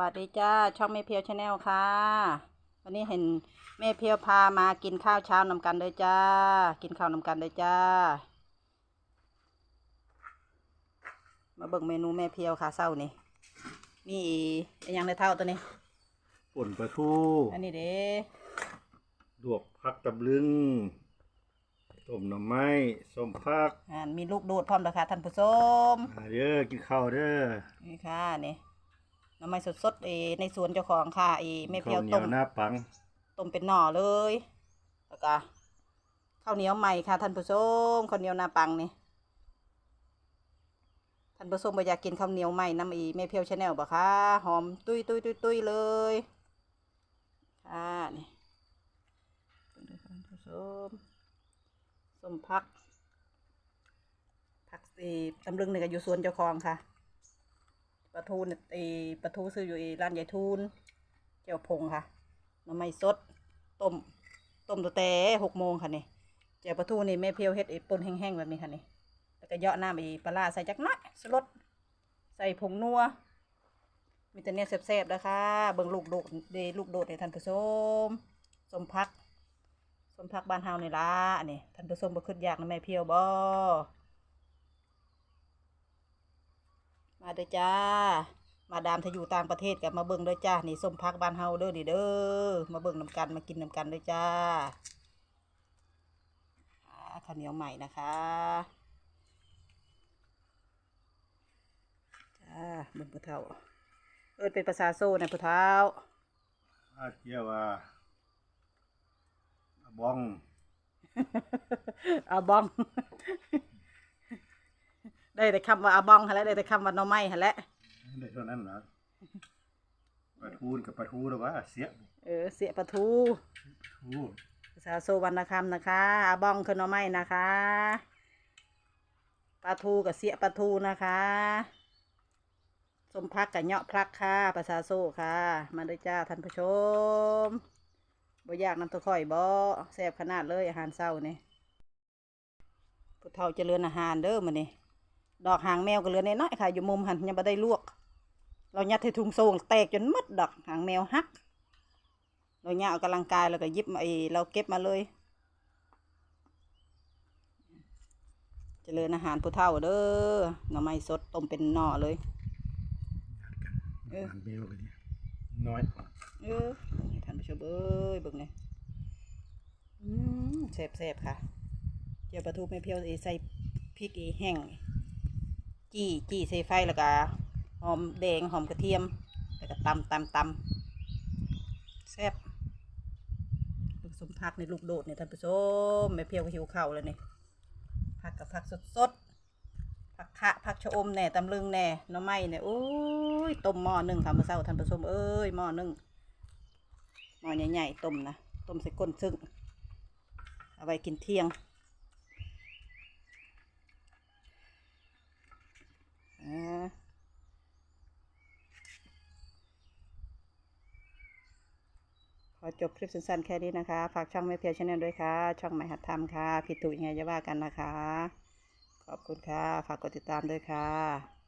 วัสดีจ้าช่องแม่เพียวชาแนลค่ะ วันนี้เห็นแม่เพียวพามากินข้าวเช้านำกันเลยจ้า กินข้าวนำกันเลยจ้า มาเบิ่งเมนูแม่เพียวค่ะเศร้านี่มีอันยังในเท่าตัวนี้ป่นปลาทูอันนี้เด้ลวกผักตำลึงต้มหน่อไม้ส้มผักอ่านมีลูกโดดพร้อมแล้วค่ะท่านผู้ชมมาเด้อกินข้าวเด้อนี่ค่ะนี่ห น้ำไม้สดๆเอในสวนเจ้าของค่ะเอแม่เพียวข้าวเหนีต้ยวมหน้าปังต้มเป็นหน่อเลยแล้วก็ข้าวเหนียวใหม่ค่ะท่านผู้ชมข้าวเหนียวนาปังนี่ท่านผู้ชมบ่อยากกินข้าวเหนียวใหม่น้ำอีแม่เพียวชาแนลบ่คะหอมตุ้ยตุ้ยตุ้ยตุ้ยเลยค่ะนี่ดูท่านผู้ชมส้มพักผักสีตำลึงนี่ก็อยู่สวนเจ้าของค่ะ ปลาทูเนี่ยไอปลาทูซื้ออยู่ไอร้านใหญ่ทูนเจียวพงค่ะน้ำไม้สดต้มต้มตัวแต่หกโมงค่ะนี่เจียวปลาทูนี่แม่เพียวเฮ็ดไอ้ป่นแห้งๆแบบนี้ค่ะนี่แล้วก็เยาะน้ำไอปลาร้าใส่จักน้อยสลดใส่ผงนัวมีแต่เนี่ยแซ่บๆนะคะเบิ่งลูกโดดเดลูกโดดให้ท่านผู้ชมสมพักสมพักบ้านเฮานี่ละนนี้ท่านผู้ชมบ่คิดอยากนะแม่เพียวบ่ มาเด้อจ้า มาดามถ้าอยู่ต่างประเทศกับมาเบิ่งเด้อจ้า นี่ส้มพักบ้านเฮาเด้อนี่เด้อ มาเบิ่งนำกันมากินนำกันเด้อจ้าอ่าข้าวเหนียวใหม่นะคะจ้าเบิ่งผู้เฒ่า เอิ้นเป็นภาษาโซ่นะผู้เฒ่าอาเจียวว่าอาบ้องอาบอง ได้แต่คำว่าอาบองหั่นแหละได้แต่คำว่าหน่อไม้หั่นแหละได้เท่านั้นนะปลาทูกับปลาทูหรือว่าเสียเออเสียปลาทูทูภาษาโซวรรณคำนะคะอาบองคือหน่อไม้นะคะปลาทูกับเสียปลาทูนะคะสมพักกับเหาะพลักค่ะภาษาโซค่ะ มาเลยจ้าท่านผู้ชมบ่อยากน้ำตะข่อยบ่แซ่บขนาดเลยอาหารเช้านี่ผู้เฒ่าเจริญอาหารเด้อมื้อนี้ ดอกหางแมวก็เหลือน้อยๆค่ะ อยู่มุมหันยังบ่ได้ลวก เรายัดใส่ถุงโซงแตกจนหมดดอกหางแมวหัก เราเนี่ยออกกำลังกายแล้วก็หยิบมาไอเราเก็บมาเลยเจริญอาหารผู้เฒ่าเด้อหน่อไม้สดต้มเป็นหน่อเลยเอออาหารแมวกันดิน้อยเออให้ท่านผู้ชมเอ้ยเบิ่งเลยอืมแซ่บๆค่ะ เจียวปลาทูไม่เพียวใส่พริกอีแห้ง จี้จี้ใส่ไฟแล้วก็หอมแดงหอมกระเทียมแล้วก็ตำตำตำแซ่บลูกสมผักในลูกโดดเนี่ยท่านผู้ชมไม่เพียวก็หิวเข้าแล้วนี่ยผักกับผักสดๆผักขะผักชะอมแหน่ตำลึงแหน่น้ำไม้เนี่ยโอ้ยต้มหม้อหนึ่งค่ะมื่อเช้าท่านผู้ชมเอ้ยหม้อหนึ่งหม้อใหญ่ๆต้มนะต้มใส่ก้นซึ่งเอาไว้กินเที่ยง อ่าขอจบคลิปสั้นๆแค่นี้นะคะ ฝากช่องไม่เพียวชแนลด้วยค่ะ ช่องใหม่หัดทำค่ะ ผิดถูกยังไงจะว่ากันนะคะ ขอบคุณค่ะ ฝากกดติดตามด้วยค่ะ